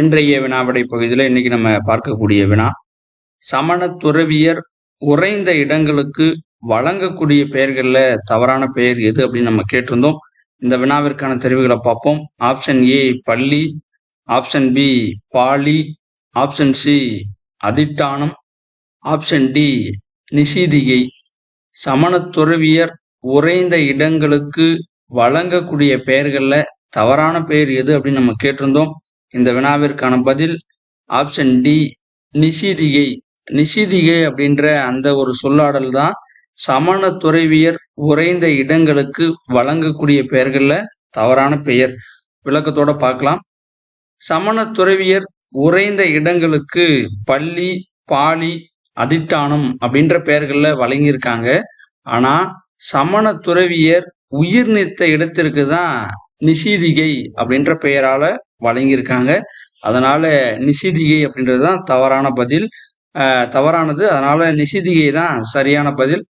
இன்றைய வினாவிடை பகுதியில் இன்னைக்கு நம்ம பார்க்கக்கூடிய வினா சமண துறவியர் உறைந்த இடங்களுக்கு வழங்கக்கூடிய பெயர்களில் தவறான பெயர் எது அப்படின்னு நம்ம கேட்டிருந்தோம். இந்த வினாவிற்கான தெரிவுகளை பார்ப்போம். ஆப்ஷன் ஏ பள்ளி. Option B poly. Option C அதிட்டானம். ஆப்ஷன் டி நிசீதிகை. சமண துறவியர் உறைந்த இடங்களுக்கு வழங்கக்கூடிய பெயர்களில் தவறான பெயர் எது அப்படின்னு நம்ம கேட்டிருந்தோம். இந்த வினாவிற்கான பதில் ஆப்ஷன் டி நிசீதிகை நிசீதிகை அப்படின்ற அந்த ஒரு சொல்லாடல் தான் சமண துறைவியர் உறைந்த இடங்களுக்கு வழங்கக்கூடிய பெயர்கள்ல தவறான பெயர். விளக்கத்தோட பார்க்கலாம். சமண துறவியர் உறைந்த இடங்களுக்கு பள்ளி பாலி அதிட்டானம் அப்படின்ற பெயர்கள்ல வழங்கியிருக்காங்க. ஆனா சமண துறவியர் உயிர் நிறுத்த இடத்திற்கு தான் நிசீதிகை அப்படின்ற பெயரால வழங்கியிருக்காங்க. அதனால நிசிதிகை அப்படின்றது தான் தவறான பதில். தவறானது. அதனால நிசிதிகை தான் சரியான பதில்.